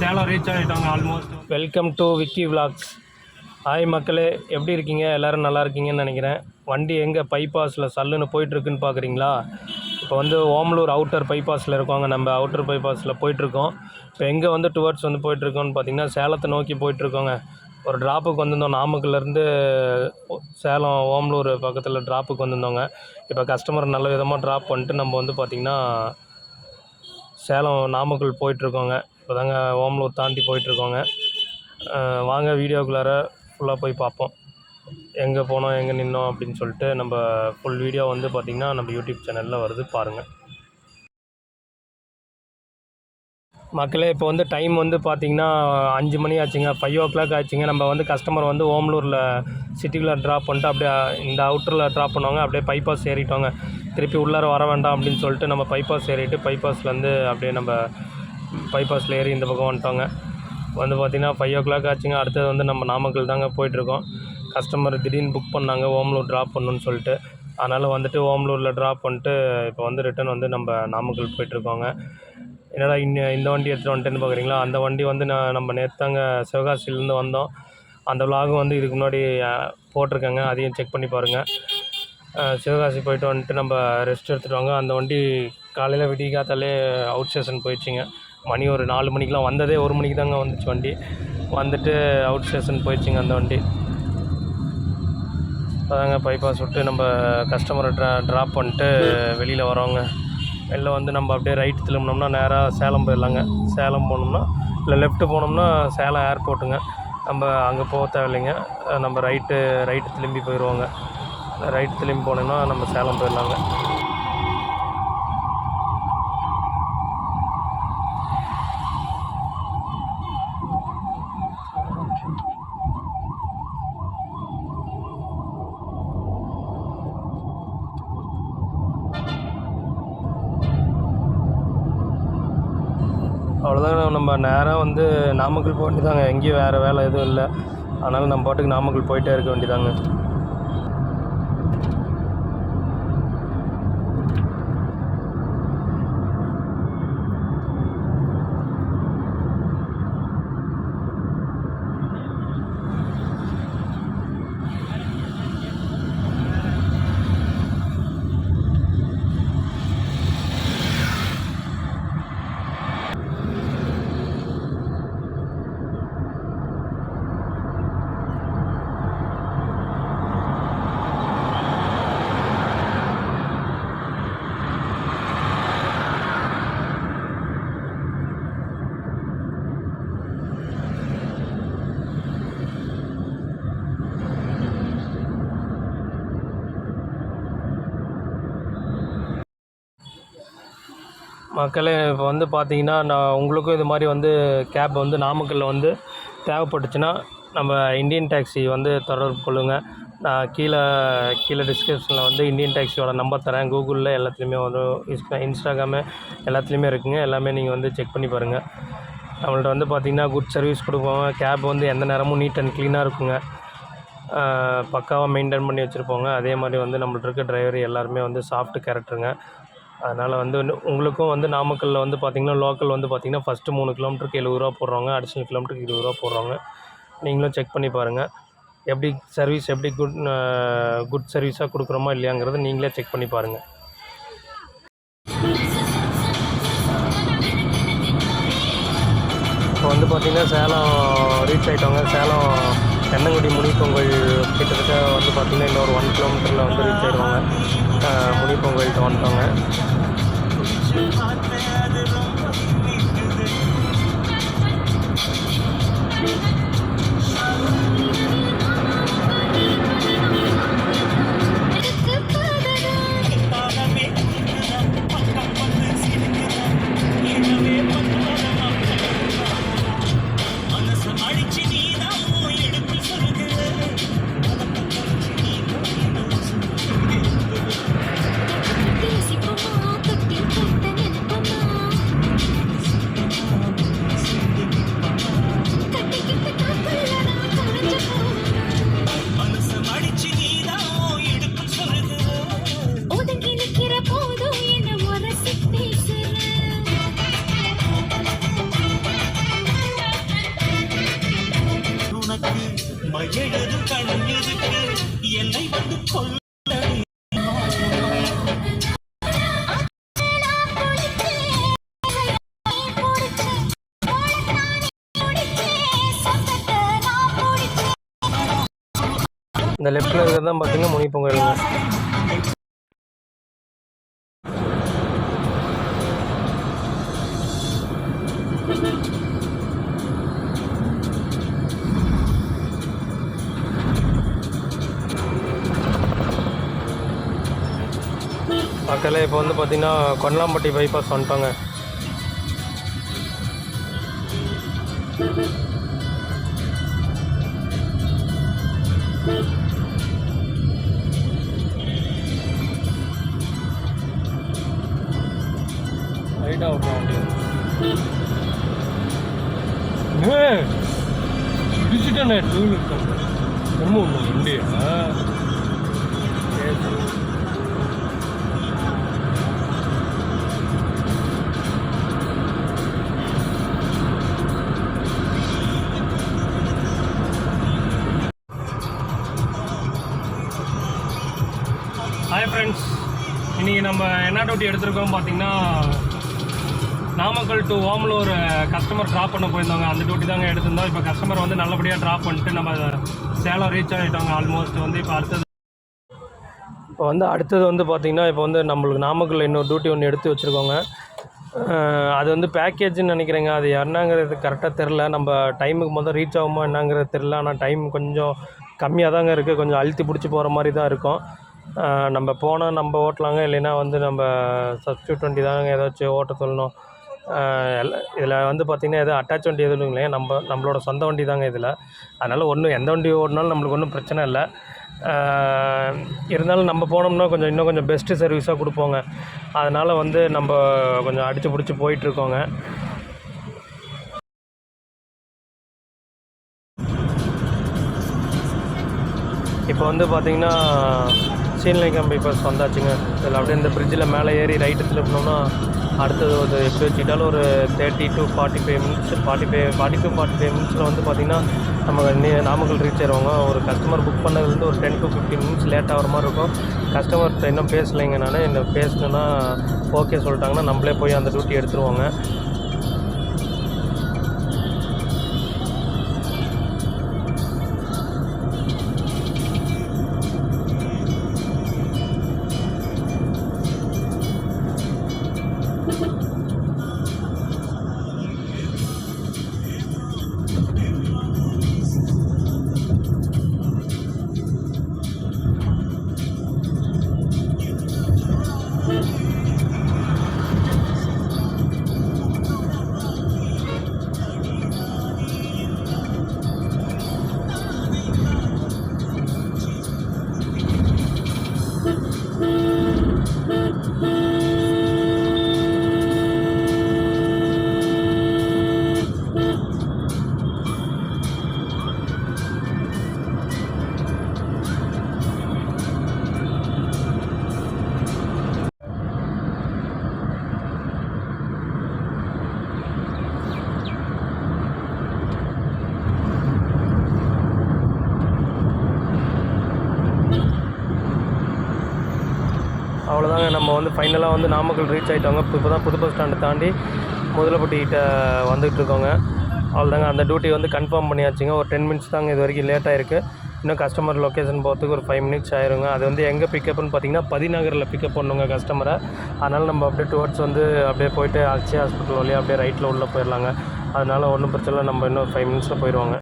Salem reach ஆகிட்டாங்க almost welcome to Vicky vlogs hi மக்களே எப்படி இருக்கீங்க? எல்லோரும் நல்லா இருக்கீங்கன்னு நினைக்கிறேன். வண்டி எங்கே பைபாஸில் சல்லுன்னு போயிட்டுருக்குன்னு பார்க்குறீங்களா இப்போ வந்து ஓமலூர் அவுட்டர் பைபாஸில் இருக்கோங்க. நம்ம அவுட்டர் பைபாஸில் போயிட்டுருக்கோம். இப்போ எங்கே வந்து டுவர்ட்ஸ் வந்து போயிட்டுருக்கோம்னு பார்த்தீங்கன்னா சேலத்தை நோக்கி போயிட்டுருக்கோங்க. ஒரு ட்ராப்புக்கு வந்திருந்தோம். நாமக்கல்லேருந்து சேலம் ஓமலூர் பக்கத்தில் ட்ராப்புக்கு வந்திருந்தோங்க. இப்போ கஸ்டமர் நல்ல விதமாக ட்ராப் பண்ணிட்டு நம்ம வந்து பார்த்திங்கன்னா சேலம் நாமக்கல் போயிட்டுருக்கோங்க. இப்போ தாங்க ஓமலூர் தாண்டி போயிட்டுருக்கோங்க. வாங்க வீடியோக்குள்ளார ஃபுல்லாக போய் பார்ப்போம். எங்கே போனோம் எங்கே நின்னோம் அப்படின்னு சொல்லிட்டு நம்ம ஃபுல் வீடியோ வந்து பார்த்திங்கன்னா நம்ம யூடியூப் சேனலில் வருது பாருங்கள் மக்களே இப்போ வந்து டைம் வந்து பார்த்திங்கன்னா அஞ்சு மணி ஆச்சுங்க. ஃபைவ் ஓ கிளாக் ஆச்சுங்க. நம்ம வந்து கஸ்டமர் வந்து ஓமலூரில் சிட்டிக்குள்ளே ட்ராப் பண்ணிட்டு அப்படியே இந்த அவுட்டரில் ட்ராப் பண்ணுவாங்க. அப்படியே பைபாஸ் ஏறிட்டோங்க. திருப்பி உள்ளார வர வேண்டாம் அப்படின்னு சொல்லிட்டு நம்ம பைபாஸ் ஏறிட்டு பைபாஸ்லேருந்து அப்படியே நம்ம பைபாஸில் ஏறி இந்த பக்கம் வந்துட்டோங்க. வந்து பார்த்திங்கன்னா ஃபைவ் ஓ கிளாக் ஆச்சுங்க. அடுத்தது வந்து நம்ம நாமக்கல் தாங்க போயிட்டுருக்கோம். கஸ்டமர் திடீர்னு புக் பண்ணாங்க. ஓம்லூர் ட்ராப் பண்ணணுன்னு சொல்லிட்டு. அதனால் வந்துட்டு ஓம்லூரில் ட்ராப் பண்ணிட்டு இப்போ வந்து ரிட்டன் வந்து நம்ம நாமக்கல் போயிட்டுருக்கோங்க. என்னடா இன்ன இந்த வண்டி எடுத்துகிட்டு வந்துட்டேன்னு பார்க்குறீங்களா அந்த வண்டி வந்து நான் நம்ம நேற்று தாங்க சிவகாசிலேருந்து வந்தோம். அந்த விலாகும் வந்து இதுக்கு முன்னாடி போட்டிருக்கேங்க. அதையும் செக் பண்ணி பாருங்கள் சிவகாசி போயிட்டு வந்துட்டு நம்ம ரெஸ்ட் எடுத்துகிட்டு வாங்க. அந்த வண்டி காலையில் விடிய காத்தாலே அவுட் ஸ்டேஷன் போயிடுச்சுங்க. மணி ஒரு நாலு மணிக்கெலாம் வந்ததே ஒரு மணிக்கு தாங்க வந்துச்சு வண்டி. வந்துட்டு அவுட் ஸ்டேஷன் போயிடுச்சுங்க அந்த வண்டி. அதாங்க பைபாஸ் விட்டு நம்ம கஸ்டமரை ட்ரா ட்ராப் பண்ணிட்டு வெளியில் வரோங்க வெளில வந்து நம்ம அப்படியே ரைட் திரும்பினோம்னா நேராக சேலம் போயிடலாங்க. சேலம் போனோம்னா இல்லை லெஃப்ட்டு போனோம்னா சேலம் ஏர்போர்ட்டுங்க நம்ம அங்கே போக தேவையில்லைங்க. நம்ம ரைட்டு ரைட்டு திரும்பி போயிடுவோங்க. ரைட் திரும்பி போனோம்னா நம்ம சேலம் போயிடலாங்க அவ்வளோதாங்க நம்ம நேராக வந்து நாமக்கல் போக வேண்டியதாங்க. எங்கேயும் வேறு வேலை எதுவும் இல்லை. அதனால் நம்ம பாட்டுக்கு நாமக்கல் போயிட்டே இருக்க வேண்டியதாங்க. மக்களே இப்போ வந்து பார்த்தீங்கன்னா நான் உங்களுக்கும் இது மாதிரி வந்து கேப் வந்து நாமக்கல்லில் வந்து தேவைப்பட்டுச்சுன்னா நம்ம இந்தியன் டாக்ஸி வந்து தொடர்பு கொள்ளுங்கள் நான் கீழே கீழே டிஸ்கிரிப்ஷனில் வந்து இந்தியன் டாக்ஸியோட நம்பர் தரேன். கூகுளில் எல்லாத்துலேயுமே வந்து இன்ஸ்டாகிராமு எல்லாத்துலேயுமே இருக்குங்க. எல்லாமே நீங்கள் வந்து செக் பண்ணி பாருங்கள் நம்மள்ட்ட வந்து பார்த்திங்கன்னா குட் சர்வீஸ் கொடுப்போம் கேப் வந்து எந்த நேரமும் நீட் அண்ட் க்ளீனாக இருக்குங்க. பக்காவாக மெயின்டைன் பண்ணி வச்சுருப்போங்க அதே மாதிரி வந்து நம்மள்ட்ட இருக்க டிரைவர் எல்லாருமே வந்து சாஃப்ட் கேரக்டருங்க அதனால் வந்து உங்களுக்கும் வந்து நாமக்கல்லில் வந்து பார்த்திங்கன்னா லோக்கல் வந்து பார்த்திங்கன்னா ஃபஸ்ட்டு மூணு கிலோமீட்டருக்கு எழுபது ரூபா போடுறாங்க. அடிஷ்னல் கிலோமீட்டருக்கு இருபது ரூபா போடுறாங்க. நீங்களும் செக் பண்ணி பாருங்கள் எப்படி சர்வீஸ் எப்படி குட் குட் சர்வீஸாக கொடுக்குறோமா இல்லையாங்கிறத நீங்களே செக் பண்ணி பாருங்கள் இப்போ வந்து பார்த்திங்கன்னா சேலம் ரீச் ஆகிட்டோங்க சேலம் தென்னங்குடி முனிப்பொங்கல் கிட்டத்தட்ட வந்து பார்த்திங்கன்னா இன்னொரு ஒன் கிலோமீட்டரில் வந்து ரீச் ஆகிடுவாங்க முனிப்பொங்கல்கிட்ட வந்துட்டோங்க இந்த லெஃப்ட்டில் இருக்கிறது தான் பார்த்தீங்கன்னா முனி பொங்கலுங்க மக்களே இப்போ வந்து பார்த்தீங்கன்னா கொல்லாம்பட்டி பைபாஸ் வந்துட்டாங்க Thank you. இடிச்சுட்டேண்ணே டூ வீலர் ரொம்ப ஒன்று வண்டியா ஹாய் ஃப்ரெண்ட்ஸ் இன்றைக்கி நம்ம என்ன டியூட்டி எடுத்திருக்கோம் பார்த்தீங்கன்னா Namakkal to Omalur customer drop பண்ண போயிருந்தாங்க அந்த டியூட்டி தாங்க எடுத்திருந்தோம். இப்போ கஸ்டமர் வந்து நல்லபடியாக ட்ராப் பண்ணிட்டு நம்ம சேலம் ரீச் ஆகிட்டோங்க ஆல்மோஸ்ட் வந்து இப்போ அடுத்தது. இப்போ வந்து அடுத்தது வந்து பார்த்திங்கன்னா இப்போ வந்து நம்மளுக்கு நாமக்கல் இன்னொரு டியூட்டி ஒன்று எடுத்து வச்சுருக்கோங்க. அது வந்து பேக்கேஜ்னு நினைக்கிறேங்க. அது என்னங்கிறது கரெக்டாக தெரில நம்ம டைமுக்கு முதல் ரீச் ஆகுமா என்னங்கிறது தெரில ஆனால் டைம் கொஞ்சம் கம்மியாக தாங்க இருக்குது கொஞ்சம் அழுத்தி பிடிச்சி போகிற மாதிரி தான் இருக்கும். நம்ம போனால் நம்ம ஓட்டலாங்க. இல்லைன்னா வந்து நம்ம சப்ஸ்டியூட் வண்டி தாங்க ஏதாச்சும் ஓட்ட சொல்லணும். இதில் வந்து பார்த்திங்கன்னா எதுவும் அட்டாச் வண்டி எதுவும் இல்லைங்க. நம்ம நம்மளோட சொந்த வண்டி தாங்க இதில். அதனால் ஒன்றும் எந்த வண்டி ஓடினாலும் நம்மளுக்கு ஒன்றும் பிரச்சனை இல்லை. இருந்தாலும் நம்ம போனோம்னா கொஞ்சம் இன்னும் கொஞ்சம் பெஸ்ட்டு சர்வீஸாக கொடுப்போங்க. அதனால் வந்து நம்ம கொஞ்சம் அடித்து பிடிச்சி போயிட்டுருக்கோங்க இப்போ வந்து பார்த்திங்கன்னா பார்த்தீங்கன்னா கம்பி பஸ் வந்தாச்சுங்க இதில் அப்படியே இந்த பிரிட்ஜில் மேலே ஏறி ரைட்டு திருப்பினோம்னா அடுத்தது ஒரு எப்படி வச்சுக்கிட்டாலும் ஒரு thirty to forty five minutes forty five forty two forty five மினிட்ஸில் வந்து பார்த்திங்கன்னா நம்ம நே நாமக்கல் ரீச் ஆயிடுவாங்க ஒரு கஸ்டமர் புக் பண்ணதுலேருந்து ஒரு ten to fifteen minutes late ஆகிற மாதிரி இருக்கும். கஸ்டமர்கிட்ட இன்னும் பேசலைங்க நான். பேசணுன்னா ஓகே சொல்லிட்டாங்கன்னா நம்மளே போய் அந்த டியூட்டி எடுத்துருவாங்க. அவ்வளோதாங்க நம்ம வந்து ஃபைனலாக வந்து நாமக்கல் ரீச் ஆகிட்டோங்க இப்போ தான் புது பஸ் ஸ்டாண்டை தாண்டி முதலப்பட்டிக்கிட்ட வந்துகிட்டு இருக்கோங்க அவ்வளோதாங்க அந்த டியூட்டி வந்து கன்ஃபார்ம் பண்ணியாச்சுங்க. ஒரு டென் மினிட்ஸ் தாங்க இது வரைக்கும் லேட் ஆயிருக்கு. இன்னும் கஸ்டமர் லொக்கேஷன் போகிறதுக்கு ஒரு ஃபைவ் மினிட்ஸ் ஆயிருங்க. அது வந்து எங்கே பிக்கப்னு பார்த்தீங்கன்னா பதிநகரில் பிக்கப் பண்ணுங்க கஸ்டமரை அதனால் நம்ம அப்படியே டுவர்ட்ஸ் வந்து அப்படியே போயிட்டு அக்ஷய் ஹாஸ்பிட்டல் வழியாக அப்படியே ரைட்டில் உள்ளே போயிடலாங்க அதனால் ஒன்றும் பிரச்சனை இல்லை. நம்ம இன்னும் ஃபைவ் மினிட்ஸில் போயிடுவாங்க